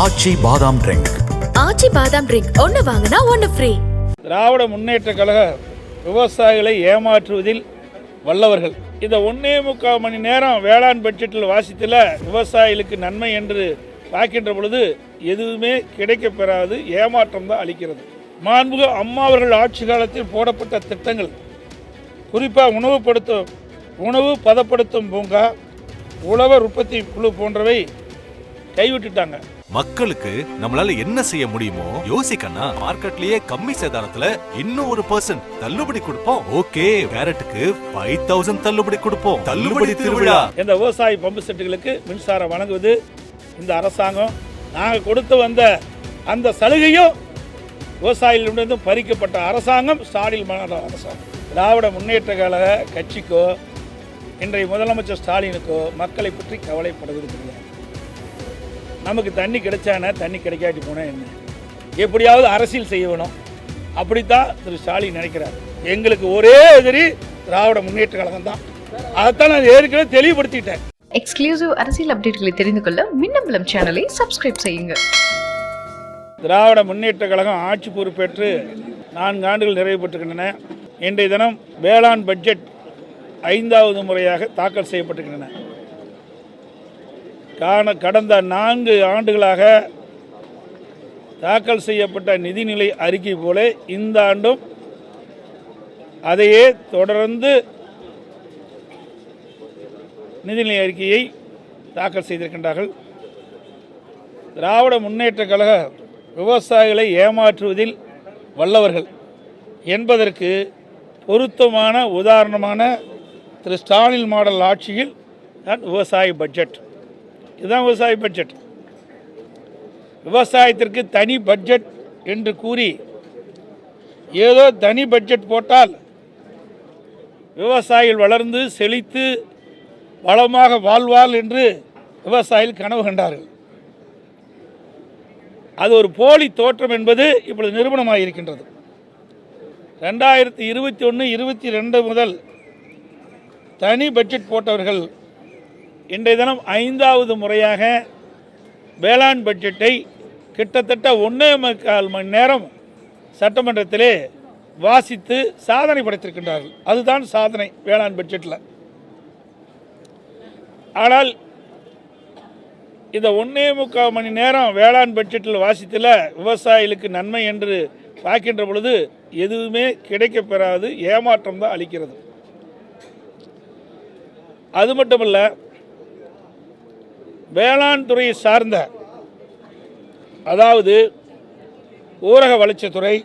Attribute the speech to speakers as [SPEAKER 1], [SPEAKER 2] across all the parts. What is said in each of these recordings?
[SPEAKER 1] ஆச்சி பாதாம் ட்ரிங்க்.
[SPEAKER 2] ஆச்சி பாதாம் ட்ரிங்க். ஒன்னு வாங்கினா ஒன்னு ஃப்ரீ
[SPEAKER 3] திராவிட முன்னேற்ற கழக விவசாயிகளை ஏமாற்றுவதில் வல்லவர்கள். இந்த ஒன்னே முக்கால் மணி நேரம் வேளாண் பட்ஜெட்டில் வாசித்தில் விவசாயிகளுக்கு நன்மை என்று பார்க்கின்ற பொழுது எதுவுமே கிடைக்கப் பெறாது ஏமாற்றம் தான் அளிக்கிறது. மாண்புக அம்மா அவர்கள் ஆட்சி காலத்தில் போடப்பட்ட திட்டங்கள். குறிப்பாக உணவுப்படுத்தும் உணவு பதப்படுத்தும் பூங்கா உழவர் உற்பத்தி குழு போன்றவை கைவிட்டுட்டாங்க.
[SPEAKER 4] மக்களுக்கு நம்மளால என்ன செய்ய முடியுமோ யோசிக்கண்ணா மார்க்கெட்லயே கம்மி சேதாரத்துல இன்னும் ஒரு பர்சன்ட் தள்ளுபடி கொடுப்போம். ஓகே கேரட்டுக்கு ஃபைவ் தௌசண்ட் தள்ளுபடி கொடுப்போம். தள்ளுபடி திருவிழா.
[SPEAKER 3] இந்த விவசாய பம்பு செட்டுகளுக்கு மின்சாரம் வழங்குவது இந்த அரசாங்கம். நாங்கள் கொடுத்து வந்த அந்த சலுகையும் விவசாயிகளிடமிருந்து பறிக்கப்பட்ட அரசாங்கம் ஸ்டாலின் அரசாங்கம். திராவிட முன்னேற்ற கழக கட்சிக்கோ இன்றைய முதலமைச்சர் ஸ்டாலினுக்கோ மக்களை பற்றி கவலைப்படுவது கிடையாது. நமக்கு தண்ணி கிடைச்சானே தண்ணி கிடைக்காட்டி போனால் என்ன? எப்படியாவது அரசியல் செய்ய வேணும் அப்படித்தான் திரு ஸ்டாலின் நினைக்கிறார். எங்களுக்கு ஒரே எதிரி திராவிட முன்னேற்ற கழகம் தான். அதைத்தான் நான் ஏற்கனவே தெளிவுபடுத்திட்டேன்.
[SPEAKER 5] எக்ஸ்க்ளூசிவ் அரசியல் அப்டேட்களை தெரிந்து கொள்ள மின்னம்பலம் சேனலை சப்ஸ்கிரைப் செய்யுங்க.
[SPEAKER 3] திராவிட முன்னேற்ற கழகம் ஆட்சி பொறுப்பேற்று நான்கு ஆண்டுகள் நிறைவு பெற்றுக்கின்றன இன்றைய தினம் வேளாண் பட்ஜெட் ஐந்தாவது முறையாக தாக்கல் செய்யப்பட்டிருக்கின்றன. காண கடந்த நான்கு ஆண்டுகளாக தாக்கல் செய்யப்பட்ட நிதிநிலை அறிக்கை போல இந்த ஆண்டும் அதையே தொடர்ந்து நிதிநிலை அறிக்கையை தாக்கல் செய்திருக்கின்றார்கள். திராவிட முன்னேற்ற கழக விவசாயிகளை ஏமாற்றுவதில் வல்லவர்கள் என்பதற்கு பொருத்தமான உதாரணமான திரு ஸ்டாலின் மாடல் ஆட்சியில் தான் விவசாய பட்ஜெட். இதுதான் விவசாய பட்ஜெட் விவசாயத்திற்கு தனி பட்ஜெட் என்று கூறி ஏதோ தனி பட்ஜெட் போட்டால் விவசாயிகள் வளர்ந்து செழித்து வளமாக வாழ்வாள் என்று விவசாயிகள் கனவு கண்டார்கள். அது ஒரு போலி தோற்றம் என்பது இப்பொழுது நிறுவனமாக இருக்கின்றது. ரெண்டாயிரத்தி இருபத்தி ஒன்று இருபத்தி ரெண்டு முதல் தனி பட்ஜெட் போட்டவர்கள் இன்றைய தினம் ஐந்தாவது முறையாக வேளாண் பட்ஜெட்டை கிட்டத்தட்ட ஒன்றே முக்கால் மணி நேரம் சட்டமன்றத்திலே வாசித்து சாதனை படைத்திருக்கின்றார்கள். அதுதான் சாதனை வேளாண் பட்ஜெட்டில் ஆனால் இந்த ஒன்றே முக்கால் மணி நேரம் வேளாண் பட்ஜெட்டில் வாசித்தில் விவசாயிகளுக்கு நன்மை என்று பார்க்கின்ற பொழுது எதுவுமே கிடைக்கப் பெறாது ஏமாற்றம் தான் அளிக்கிறது. அது மட்டுமல்ல வேளாண் துறையை சார்ந்த அதாவது ஊரக வளர்ச்சித்துறை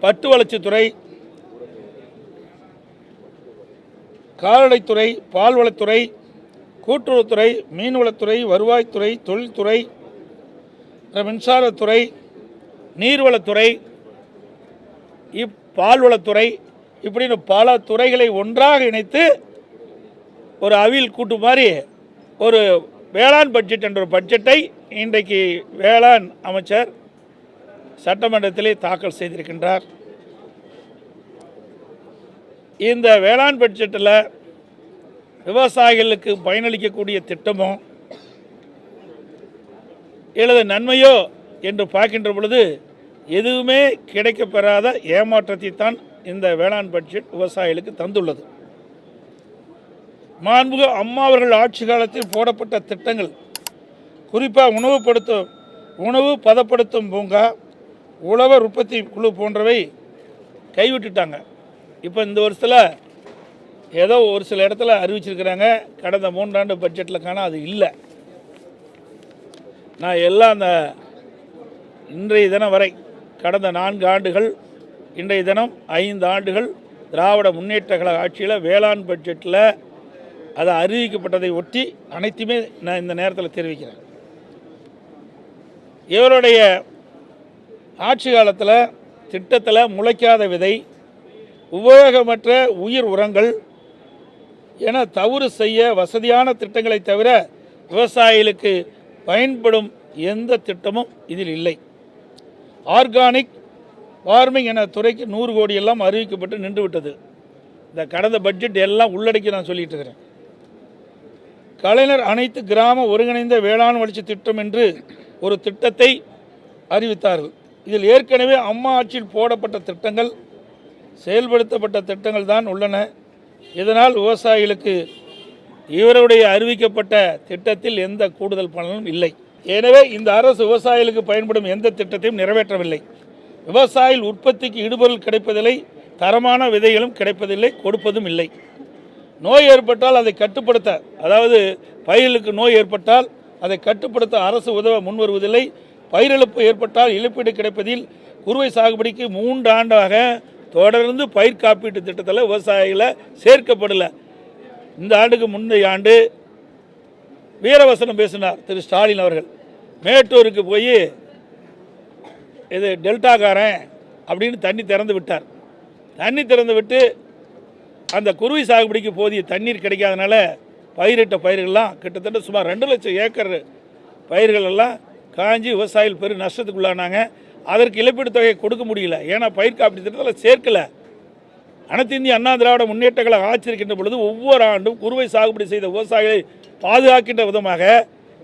[SPEAKER 3] பட்டு வளர்ச்சித்துறை கால்நடைத்துறை பால்வளத்துறை கூட்டுறவுத்துறை மீன்வளத்துறை வருவாய்த்துறை தொழில்துறை மின்சாரத்துறை நீர்வளத்துறை இப்பால்வளத்துறை இப்படின்னு பல துறைகளை ஒன்றாக இணைத்து ஒரு அவியல் கூட்டு மாதிரி ஒரு வேளாண் பட்ஜெட் என்ற ஒரு பட்ஜெட்டை இன்றைக்கு வேளாண் அமைச்சர் சட்டமன்றத்திலே தாக்கல் செய்திருக்கின்றார். இந்த வேளாண் பட்ஜெட்டில் விவசாயிகளுக்கு பயனளிக்கக்கூடிய திட்டமோ எனது நன்மையோ என்று பார்க்கின்ற பொழுது எதுவுமே கிடைக்கப்பெறாத ஏமாற்றத்தை தான் இந்த வேளாண் பட்ஜெட் விவசாயிகளுக்கு தந்துள்ளது. மாண்புக அம்மா அவர்கள் ஆட்சி காலத்தில் போடப்பட்ட திட்டங்கள். குறிப்பாக உணவுப்படுத்தும் உணவு பதப்படுத்தும் பூங்கா உழவர் உற்பத்தி குழு போன்றவை கைவிட்டுட்டாங்க. இப்போ இந்த வருஷத்தில் ஏதோ ஒரு சில இடத்துல அறிவிச்சிருக்கிறாங்க. கடந்த மூன்றாண்டு பட்ஜெட்டில் காண அது இல்லை. நான் எல்லாம் அந்த இன்றைய தினம் வரை கடந்த நான்கு ஆண்டுகள் இன்றைய தினம் ஐந்து ஆண்டுகள் திராவிட முன்னேற்ற கழக ஆட்சியில் வேளாண் பட்ஜெட்டில் அது அறிவிக்கப்பட்டதை ஒட்டி அனைத்துமே நான் இந்த நேரத்தில் தெரிவிக்கிறேன். இவருடைய ஆட்சி காலத்தில் திட்டத்தில் முளைக்காத விதை உபயோகமற்ற உயிர் உரங்கள் என தவறு செய்ய வசதியான திட்டங்களை தவிர விவசாயிகளுக்கு பயன்படும் எந்த திட்டமும் இதில் இல்லை. ஆர்கானிக் ஃபார்மிங் என துறைக்கு நூறு கோடி எல்லாம் அறிவிக்கப்பட்டு நின்று விட்டது இந்த கடந்த பட்ஜெட் எல்லாம் உள்ளடக்கி நான் சொல்லிட்டு இருக்கிறேன். கலைஞர் அனைத்து கிராம ஒருங்கிணைந்த வேளாண் வளர்ச்சி திட்டம் என்று ஒரு திட்டத்தை அறிவித்தார்கள். இதில் ஏற்கனவே அம்மா ஆட்சியில் போடப்பட்ட திட்டங்கள் செயல்படுத்தப்பட்ட திட்டங்கள் தான் உள்ளன. இதனால் விவசாயிகளுக்கு இவருடைய அறிவிக்கப்பட்ட திட்டத்தில் எந்த கூடுதல் பலனும் இல்லை. எனவே இந்த அரசு விவசாயிகளுக்கு பயன்படும் எந்த திட்டத்தையும் நிறைவேற்றவில்லை. விவசாயிகள் உற்பத்திக்கு இடுபொருள் கிடைப்பதில்லை தரமான விதைகளும் கிடைப்பதில்லை கொடுப்பதும் இல்லை. நோய் ஏற்பட்டால் அதை கட்டுப்படுத்த அதாவது பயிர்களுக்கு நோய் ஏற்பட்டால் அதை கட்டுப்படுத்த அரசு உதவ முன்வருவதில்லை. பயிரிழப்பு ஏற்பட்டால் இழப்பீடு கிடைப்பதில் குறுவை சாகுபடிக்கு மூன்று ஆண்டாக தொடர்ந்து பயிர் காப்பீட்டு திட்டத்தில் விவசாயிகளை சேர்க்கப்படலை. இந்த ஆண்டுக்கு முந்தைய ஆண்டு வீரவசனம் பேசினார் திரு ஸ்டாலின் அவர்கள். மேட்டூருக்கு போய் இது டெல்டாக்காரன் அப்படின்னு தண்ணி திறந்து விட்டார். தண்ணி திறந்து விட்டு அந்த குருவி சாகுபடிக்கு போதிய தண்ணீர் கிடைக்காதனால பயிரிட்ட பயிர்கள்லாம் கிட்டத்தட்ட சுமார் ரெண்டு லட்சம் ஏக்கர் பயிர்கள் எல்லாம் காஞ்சி விவசாயிகள் பெரும் நஷ்டத்துக்குள்ளானாங்க. அதற்கு இழப்பீடு தொகையை கொடுக்க முடியல. ஏன்னா பயிர் காப்பீட்டு திட்டத்தில் சேர்க்கலை. அனைத்து இந்திய அண்ணா திராவிட முன்னேற்ற கழக ஆட்சி இருக்கின்ற பொழுது ஒவ்வொரு ஆண்டும் குறுவை சாகுபடி செய்த விவசாயிகளை பாதுகாக்கின்ற விதமாக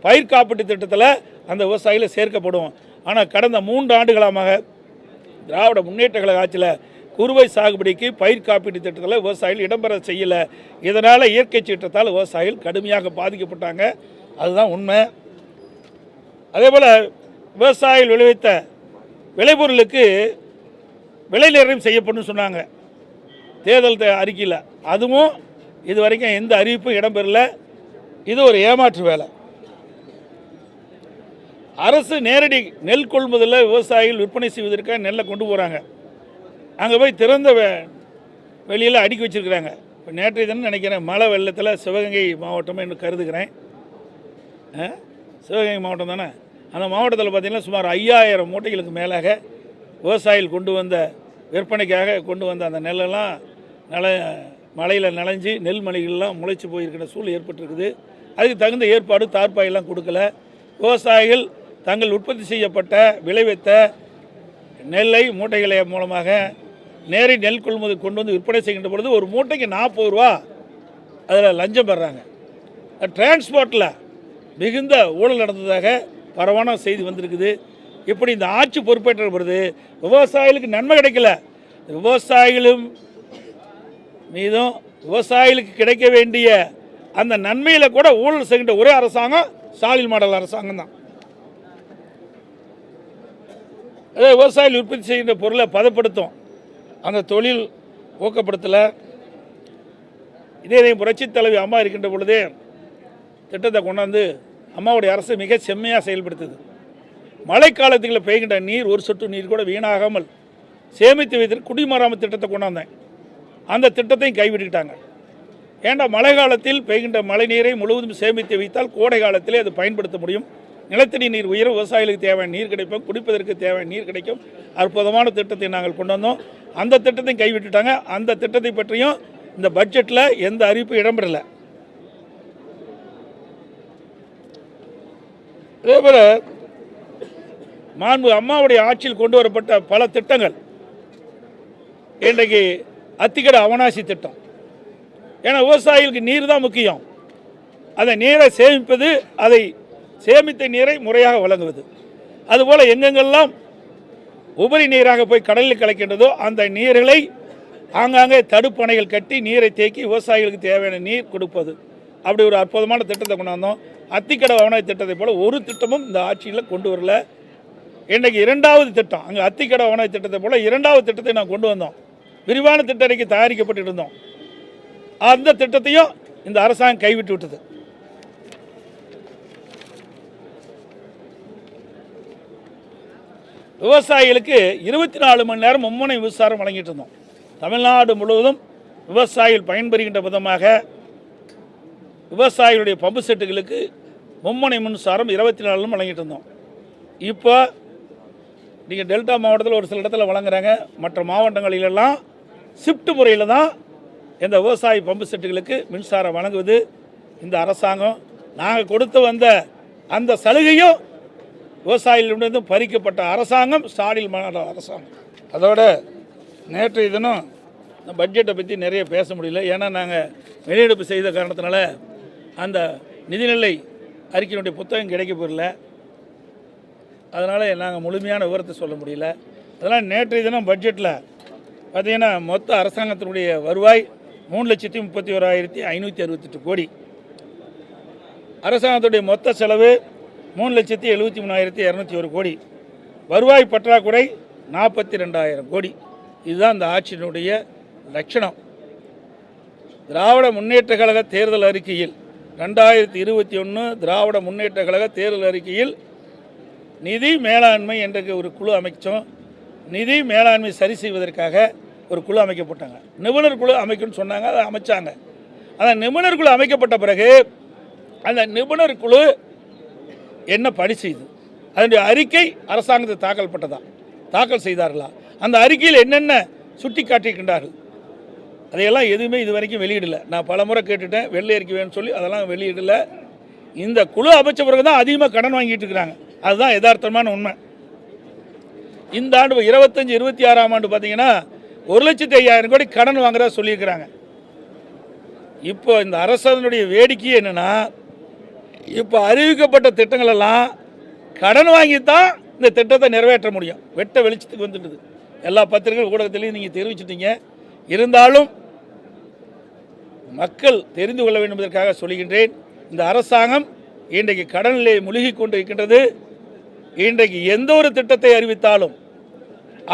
[SPEAKER 3] பயிர் காப்பீட்டு திட்டத்தில் அந்த விவசாயிகளை சேர்க்கப்படும். ஆனால் கடந்த மூன்று ஆண்டுகளமாக திராவிட முன்னேற்ற கழக ஆட்சியில் குறுவை சாகுபடிக்கு பயிர் காப்பீட்டு திட்டத்தில் விவசாயிகள் இடம்பெற செய்யலை. இதனால் இயற்கை சீற்றத்தால் விவசாயிகள் கடுமையாக பாதிக்கப்பட்டாங்க. அதுதான் உண்மை. அதே போல் விவசாயிகள் விளைவித்த விளைபொருளுக்கு விலை நிர்ணயம் செய்யப்படும் சொன்னாங்க. தேர்தல் அறிக்கையில். அதுவும் இது வரைக்கும் எந்த அறிவிப்பும் இடம்பெறல. இது ஒரு ஏமாற்று வேலை. அரசு நேரடி நெல் கொள்முதலில் விவசாயிகள் விற்பனை செய்வதற்காக நெல்லை கொண்டு போகிறாங்க அங்கே போய் திறந்த வெளியில் அடுக்கி வச்சுருக்குறாங்க. இப்போ நேற்றைய தினம் நினைக்கிறேன் மழை வெள்ளத்தில் சிவகங்கை மாவட்டமாக என்று கருதுகிறேன். சிவகங்கை மாவட்டம் தானே? அந்த மாவட்டத்தில் பார்த்திங்கன்னா சுமார் ஐயாயிரம் மூட்டைகளுக்கு மேலாக விவசாயிகள் கொண்டு வந்த விற்பனைக்காக கொண்டு வந்த அந்த நெல்லெல்லாம் நல மழையில் நனைஞ்சு நெல் மலைகள்லாம் முளைச்சி போயிருக்கிற சூழல் ஏற்பட்டிருக்குது. அதுக்கு தகுந்த ஏற்பாடு தார்ப்பாயெல்லாம் கொடுக்கல. விவசாயிகள் தங்கள் உற்பத்தி செய்யப்பட்ட விளைவித்த நெல்லை மூட்டைகளை மூலமாக நேரடி நெல் கொள்முதல் கொண்டு வந்து விற்பனை செய்கின்ற பொழுது ஒரு மூட்டைக்கு நாற்பது ரூபா அதில் லஞ்சம் பெறாங்க. டிரான்ஸ்போர்ட்டில் மிகுந்த ஊழல் நடந்ததாக பரவான செய்தி வந்திருக்குது. இப்படி இந்த ஆட்சி பொறுப்பேற்ற பொழுது விவசாயிகளுக்கு நன்மை கிடைக்கல. விவசாயிகளும் மீதும் விவசாயிகளுக்கு கிடைக்க வேண்டிய அந்த நன்மையில் கூட ஊழல் செய்கின்ற ஒரே அரசாங்கம் ஸ்டாலின் மாடல் அரசாங்கம் தான். அதே விவசாயிகள் உற்பத்தி செய்கின்ற பொருளை பதப்படுத்தும். அந்த தொழில் ஊக்கப்படுத்தலை. இதே புரட்சி தலைவி அம்மா இருக்கின்ற பொழுதே திட்டத்தை கொண்டாந்து அம்மாவுடைய அரசு மிக செம்மையாக செயல்படுத்துது. மழைக்காலத்துக்குள்ள பெய்கின்ற நீர் ஒரு சொட்டு நீர் கூட வீணாகாமல் சேமித்து வைத்து குடிமராமத்து திட்டத்தை கொண்டாந்தேன். அந்த திட்டத்தையும் கைவிட்டுக்கிட்டாங்க. ஏண்டா மழை காலத்தில் பெய்கின்ற மழை நீரை முழுவதும் சேமித்து வைத்தால் கோடை காலத்திலே அது பயன்படுத்த முடியும். நிலத்தடி நீர் உயர் விவசாயிகளுக்கு தேவையான நீர் கிடைக்கும் குடிப்பதற்கு தேவையான நீர் கிடைக்கும். அற்புதமான திட்டத்தை நாங்கள் கொண்டு வந்தோம். அந்த திட்டத்தையும் கைவிட்டுட்டாங்க. அந்த திட்டத்தை பற்றியும் இந்த பட்ஜெட்டில் எந்த அறிவிப்பும் இடம்பெறலை. அதேபோல் மாண்பு அம்மாவுடைய ஆட்சியில் கொண்டு வரப்பட்ட பல திட்டங்கள். இன்றைக்கு அத்திக்கடை அவனாசி திட்டம். ஏன்னா விவசாயிகளுக்கு நீர் தான் முக்கியம். அதை நீரை சேமிப்பது அதை சேமித்த நீரை முறையாக வழங்குவது. அதுபோல் எங்கெங்கெல்லாம் உபரி நீராக போய் கடலில் கலக்கின்றதோ அந்த நீர்களை ஆங்காங்கே தடுப்பணைகள் கட்டி நீரை தேக்கி விவசாயிகளுக்கு தேவையான நீர் கொடுப்பது. அப்படி ஒரு அற்புதமான திட்டத்தை கொண்டாந்தோம் அத்திக்கடை அவனாய் திட்டத்தை போல் ஒரு திட்டமும் இந்த ஆட்சியில் கொண்டு வரல. இன்றைக்கு இரண்டாவது திட்டம் அங்கே அத்திக்கடை அவனாய் திட்டத்தை போல் இரண்டாவது திட்டத்தை நான் கொண்டு வந்தோம். விரிவான திட்டம் அறிக்கை தயாரிக்கப்பட்டு இருந்தோம். அந்த திட்டத்தையும் இந்த அரசாங்கம் கைவிட்டு விட்டது. விவசாயிகளுக்கு இருபத்தி நாலு மணி நேரம் மும்முனை மின்சாரம் வழங்கிட்டு இருந்தோம். தமிழ்நாடு முழுவதும் விவசாயிகள் பயன்பெறுகின்ற விதமாக விவசாயிகளுடைய பம்பு செட்டுகளுக்கு மும்முனை மின்சாரம் இருபத்தி நாலுன்னு வழங்கிட்டு இருந்தோம். இப்போ நீங்கள் டெல்டா மாவட்டத்தில் ஒரு சில இடத்துல வழங்குறாங்க. மற்ற மாவட்டங்களிலெல்லாம் ஷிஃப்ட் முறையில் தான் இந்த விவசாய பம்பு செட்டுகளுக்கு மின்சாரம் வழங்குவது இந்த அரசாங்கம். நாங்கள் கொடுத்து வந்த அந்த சலுகையும் விவசாயிகளிடமிருந்து பறிக்கப்பட்ட அரசாங்கம் ஸ்டாலின் மாநாடு அரசாங்கம். அதோட நேற்றைய தினம் இந்த பட்ஜெட்டை பற்றி நிறைய பேச முடியல. ஏன்னா நாங்கள் வெளியெடுப்பு செய்த காரணத்தினால அந்த நிதிநிலை அறிக்கையினுடைய புத்தகம் கிடைக்க போகல அதனால் நாங்கள் முழுமையான விவரத்தை சொல்ல முடியல. அதனால் நேற்றைய தினம் பட்ஜெட்டில் பார்த்தீங்கன்னா மொத்த அரசாங்கத்தினுடைய வருவாய் மூணு லட்சத்தி முப்பத்தி ஓராயிரத்தி ஐநூற்றி அறுபத்தெட்டு கோடி. அரசாங்கத்துடைய மொத்த செலவு மூணு லட்சத்தி எழுபத்தி மூணாயிரத்தி இரநூத்தி ஒரு கோடி. வருவாய் பற்றாக்குறை நாற்பத்தி ரெண்டாயிரம் கோடி. இதுதான் இந்த ஆட்சியினுடைய லட்சணம். திராவிட முன்னேற்ற கழக தேர்தல் அறிக்கையில் ரெண்டாயிரத்தி இருபத்தி ஒன்று திராவிட முன்னேற்ற கழக தேர்தல் அறிக்கையில் நிதி மேலாண்மை என்ற ஒரு குழு அமைச்சோம். நிதி மேலாண்மை சரி செய்வதற்காக ஒரு குழு அமைக்கப்பட்டாங்க. நிபுணர் குழு அமைக்கணும்னு சொன்னாங்க அதை அமைச்சாங்க. அந்த நிபுணர் குழு அமைக்கப்பட்ட பிறகு அந்த நிபுணர் குழு என்ன பணி செய்து? அதனுடைய அறிக்கை அரசாங்கத்தில் தாக்கல் பட்டதா தாக்கல் செய்தார்களா? அந்த அறிக்கையில் என்னென்ன சுட்டி காட்டியிருக்கின்றார்கள் அதையெல்லாம் எதுவுமே இது வரைக்கும் வெளியிடல. நான் பல முறை கேட்டுட்டேன். வெள்ளை அறிக்கை வேணும்னு சொல்லி அதெல்லாம் வெளியிடல. இந்த குழு அமைச்ச பிறகு தான் அதிகமாக கடன் வாங்கிட்டு இருக்கிறாங்க. அதுதான் யதார்த்தமான உண்மை. இந்த ஆண்டு இருபத்தஞ்சி இருபத்தி ஆறாம் ஆண்டு பார்த்தீங்கன்னா ஒரு லட்சத்தி ஐயாயிரம் கோடி கடன் வாங்குறதா சொல்லியிருக்கிறாங்க. இப்போ இந்த அரசனுடைய வேடிக்கை என்னென்னா இப்போ அறிவிக்கப்பட்ட திட்டங்கள் எல்லாம் கடன் வாங்கி தான் இந்த திட்டத்தை நிறைவேற்ற முடியும். வெட்ட வெளிச்சத்துக்கு வந்துட்டுது எல்லா பத்திரிகை ஊடகத்திலையும் நீங்கள் தெரிவிச்சிட்டீங்க. இருந்தாலும் மக்கள் தெரிந்து கொள்ள வேண்டும் என்பதற்காக சொல்கின்றேன் இந்த அரசாங்கம் இன்றைக்கு கடனிலே முழுகி கொண்டு இருக்கின்றது இன்றைக்கு எந்த ஒரு திட்டத்தை அறிவித்தாலும்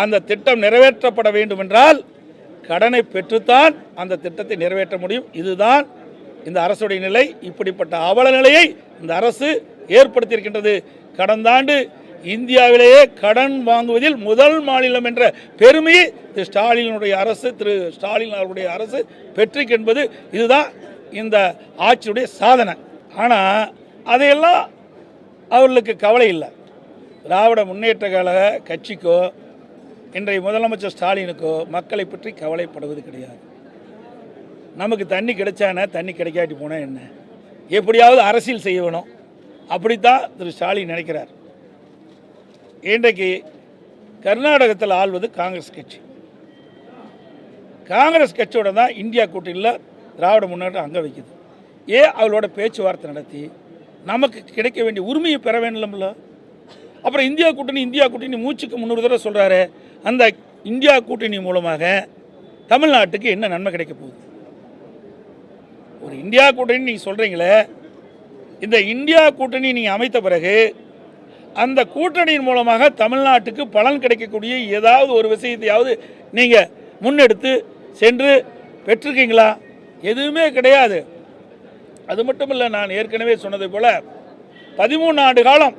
[SPEAKER 3] அந்த திட்டம் நிறைவேற்றப்பட வேண்டும் என்றால் கடனை பெற்றுத்தான் அந்த திட்டத்தை நிறைவேற்ற முடியும். இதுதான் இந்த அரசுடைய நிலை இப்படிப்பட்ட அவல நிலையை இந்த அரசு ஏற்படுத்தியிருக்கின்றது. கடந்த ஆண்டு இந்தியாவிலேயே கடன் வாங்குவதில் முதல் மாநிலம் என்ற பெருமையை திரு ஸ்டாலினுடைய அரசு திரு ஸ்டாலின் அவருடைய அரசு பெற்றிருக்கு என்பது இதுதான் இந்த ஆட்சியுடைய சாதனை. ஆனால் அதையெல்லாம் அவர்களுக்கு கவலை இல்லை. திராவிட முன்னேற்ற கழக கட்சிக்கோ இன்றைய முதலமைச்சர் ஸ்டாலினுக்கோ மக்களை பற்றி கவலைப்படுவது கிடையாது. நமக்கு தண்ணி கிடைச்சானே தண்ணி கிடைக்காட்டி போனால் என்ன? எப்படியாவது அரசியல் செய்ய வேணும் அப்படித்தான் திரு ஸ்டாலின் நினைக்கிறார். இன்றைக்கு கர்நாடகத்தில் ஆள்வது காங்கிரஸ் கட்சி. காங்கிரஸ் கட்சியோட தான் இந்தியா கூட்டணியில் திராவிட முன்னேற்றம் அங்கே வைக்குது. ஏன் அவளோட பேச்சுவார்த்தை நடத்தி நமக்கு கிடைக்க வேண்டிய உரிமையை பெற வேண்டும்ல? அப்புறம் இந்தியா கூட்டணி இந்தியா கூட்டணி மூச்சுக்கு முன்னூறு தடவை சொல்கிறாரு அந்த இந்தியா கூட்டணி மூலமாக தமிழ்நாட்டுக்கு என்ன நன்மை கிடைக்க போகுது? ஒரு இந்தியா கூட்டணி நீங்கள் சொல்கிறீங்களே இந்த இந்தியா கூட்டணி நீங்கள் அமைத்த பிறகு அந்த கூட்டணியின் மூலமாக தமிழ்நாட்டுக்கு பலன் கிடைக்கக்கூடிய ஏதாவது ஒரு விஷயத்தையாவது நீங்கள் முன்னெடுத்து சென்று பெற்றிருக்கீங்களா? எதுவுமே கிடையாது. அது மட்டும் இல்லை நான் ஏற்கனவே சொன்னது போல் பதிமூணு ஆண்டு காலம்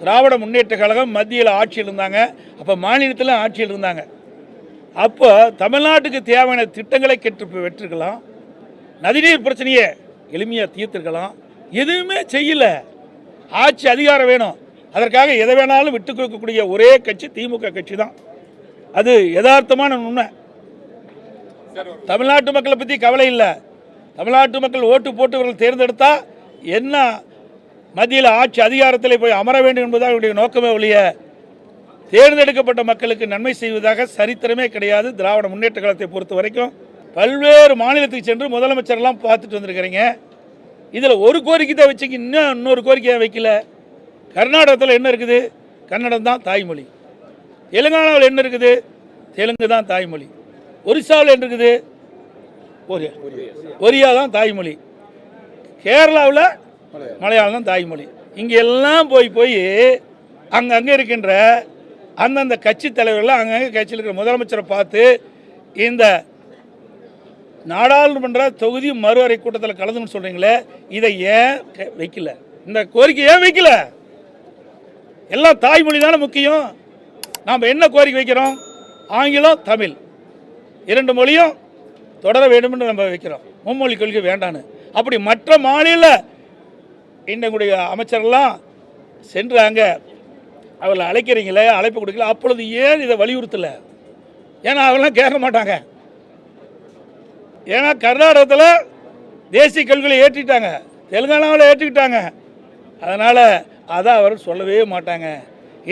[SPEAKER 3] திராவிட முன்னேற்ற கழகம் மத்தியில் ஆட்சியில் இருந்தாங்க. அப்போ மாநிலத்தில் ஆட்சியில் இருந்தாங்க. அப்போ தமிழ்நாட்டுக்கு தேவையான திட்டங்களை கெட்டு வெற்றிருக்கலாம் நதிநீர் பிரச்சனையை. எளிமையாக தீர்த்துருக்கலாம். எதுவுமே செய்யல. ஆட்சி அதிகாரம் வேணும். அதற்காக எதை வேணாலும் விட்டு கொடுக்கக்கூடிய ஒரே கட்சி திமுக கட்சி தான் அது யதார்த்தமான உண்மை தமிழ்நாட்டு மக்களை பற்றி கவலை இல்லை. தமிழ்நாட்டு மக்கள் ஓட்டு போட்டு இவர்கள் என்ன மத்தியில் ஆட்சி அதிகாரத்தில் போய் அமர வேண்டும் என்பது அவருடைய நோக்கமே ஒழிய தேர்ந்தெடுக்கப்பட்ட மக்களுக்கு நன்மை செய்வதாக சரித்திரமே கிடையாது. திராவிட முன்னேற்ற காலத்தை பொறுத்த வரைக்கும் பல்வேறு மாநிலத்துக்கு சென்று முதலமைச்சர்லாம் பார்த்துட்டு வந்திருக்கிறீங்க. இதில் ஒரு கோரிக்கை தான் வச்சுக்கி இன்னும் இன்னொரு கோரிக்கையை வைக்கல. கர்நாடகத்தில் என்ன இருக்குது? கன்னடம் தான் தாய்மொழி. தெலுங்கானாவில் என்ன இருக்குது? தெலுங்கு தான் தாய்மொழி. ஒரிசாவில் என்ன இருக்குது? ஒரியா. ஒரியா தான் தாய்மொழி. கேரளாவில் மலையாளம் தான் தாய்மொழி. இங்கே எல்லாம் போய் போய் அங்கங்கே இருக்கின்ற அந்தந்த கட்சி தலைவர்கள் அங்கங்கே கட்சியில் இருக்கிற முதலமைச்சரை பார்த்து இந்த நாடாளுமன்ற தொகுதி மறு அறை கூட்டத்தில் கலந்துன்னு சொல்கிறீங்களே இதை ஏன் வைக்கல? இந்த கோரிக்கை ஏன் வைக்கல? எல்லாம் தாய்மொழி தானே முக்கியம். நாம் என்ன கோரிக்கை வைக்கிறோம்? ஆங்கிலம் தமிழ். இரண்டு மொழியும் தொடர வேண்டும்னு நம்ம வைக்கிறோம். மும்மொழி கொள்கை வேண்டான்னு. அப்படி மற்ற மாநில இன்னங்களுடைய அமைச்சரெல்லாம் சென்றாங்க. அவளை அழைக்கிறீங்களே அழைப்பு கொடுக்கல. அப்பொழுது ஏன் இதை வலியுறுத்தலை? ஏன்னா அவெல்லாம் கேட்க மாட்டாங்க. ஏன்னா கர்நாடகத்தில் தேசிய கல்விகளை ஏற்றிட்டாங்க. தெலுங்கானாவில் ஏற்றிக்கிட்டாங்க. அதனால் அதை அவர் சொல்லவே மாட்டாங்க.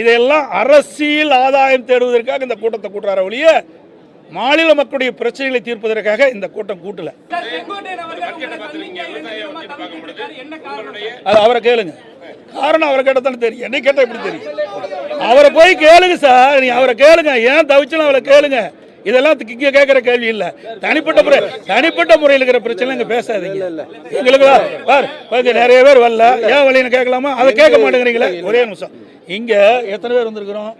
[SPEAKER 3] இதையெல்லாம் அரசியல் ஆதாயம் தேடுவதற்காக இந்த கூட்டத்தை கூட்டுறார ஒழிய மாநில மக்களுடைய பிரச்சனைகளை தீர்ப்பதற்காக இந்த கூட்டம் கூட்டல. அது அவரை கேளுங்க. காரணம் அவரை கேட்டால் தானே தெரியும். என்னை கேட்டால் எப்படி தெரியும்? அவரை போய் கேளுங்க சார். நீ அவரை கேளுங்க. ஏன் தவிச்சாலும் அவரை கேளுங்க. இதெல்லாம் இங்க கேட்குற கேள்வி இல்ல. தனிப்பட்ட முறை தனிப்பட்ட முறையில் இருக்கிற பிரச்சனை இங்க பேசாதீங்க. எங்களுக்கு பார் நிறைய பேர் வரல. ஏன் வழின்னு கேட்கலாமா? அதை கேட்க மாட்டேங்கிறீங்களே? ஒரே நிமிஷம். இங்க எத்தனை பேர் வந்திருக்கிறோம்?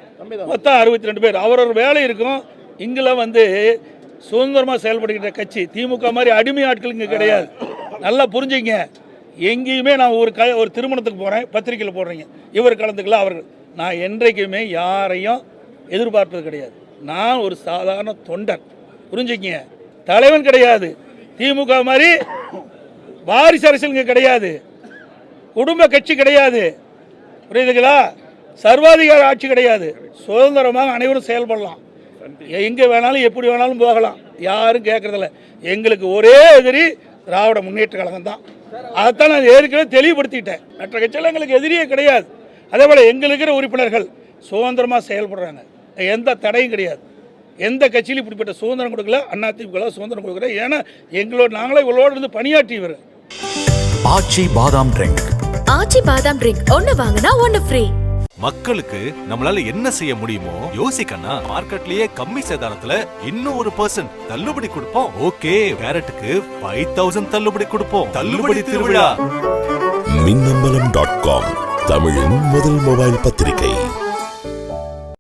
[SPEAKER 3] மொத்தம் அறுபத்தி ரெண்டு பேர். அவரவர் வேலை இருக்கும். இங்கெல்லாம் வந்து சுதந்திரமா செயல்படுகின்ற கட்சி. திமுக மாதிரி அடிமை ஆட்கள் இங்க கிடையாது. நல்லா புரிஞ்சுங்க. எங்கேயுமே நான் ஒரு க ஒரு திருமணத்துக்கு போகிறேன் பத்திரிக்கையில் போடுறீங்க. இவர் கலந்துக்கலாம் அவர்கள். நான் என்றைக்குமே யாரையும் எதிர்பார்ப்பது கிடையாது. நான் ஒரு சாதாரண தொண்டன். புரிஞ்சுக்கிங்க? தலைவன் கிடையாது. திமுக மாதிரி வாரிசு அரசியல் கிடையாது. குடும்ப கட்சி கிடையாது. புரியுதுங்களா? சர்வாதிகார ஆட்சி கிடையாது. சுதந்திரமாக அனைவரும் செயல்படலாம். எங்கே வேணாலும் எப்படி வேணாலும் போகலாம். யாரும் கேட்கறதில்ல எங்களுக்கு ஒரே எதிரி திராவிட முன்னேற்ற கழகம் தான். அதைத்தான் நான் ஏற்கனவே தெளிவுபடுத்திட்டேன். மற்ற கட்சியில் எங்களுக்கு எதிரியே கிடையாது. அதே போல் எங்களுக்கு உறுப்பினர்கள் சுதந்திரமாக செயல்படுறாங்க. எந்த தடையும் கிடையாது. எந்த கட்சியிலும் இப்படிப்பட்ட சுதந்திரம் கொடுக்கல அதிமுக சுதந்திரம் கொடுக்கல. ஏன்னா எங்களோட நாங்களே இவங்களோட இருந்து பணியாற்றியவர்
[SPEAKER 6] ஆச்சி பாதாம் ட்ரிங்க்
[SPEAKER 2] ஆச்சி பாதாம் ட்ரிங்க் ஒன்னு வாங்கினா ஒன்னு ஃப்ரீ
[SPEAKER 4] மக்களுக்கு நம்மளால என்ன செய்ய முடியுமோ யோசிக்கண்ணா மார்க்கெட்லயே கம்மி சேதாரத்துல இன்னும் ஒரு பர்சன்ட் தள்ளுபடி கொடுப்போம். ஓகே கேரட்டுக்கு ஃபைவ் தௌசண்ட் தள்ளுபடி கொடுப்போம். தள்ளுபடி திருவிழா.
[SPEAKER 7] மின்னம்பலம் டாட் காம் தமிழின் முதல் மொபைல் பத்திரிகை.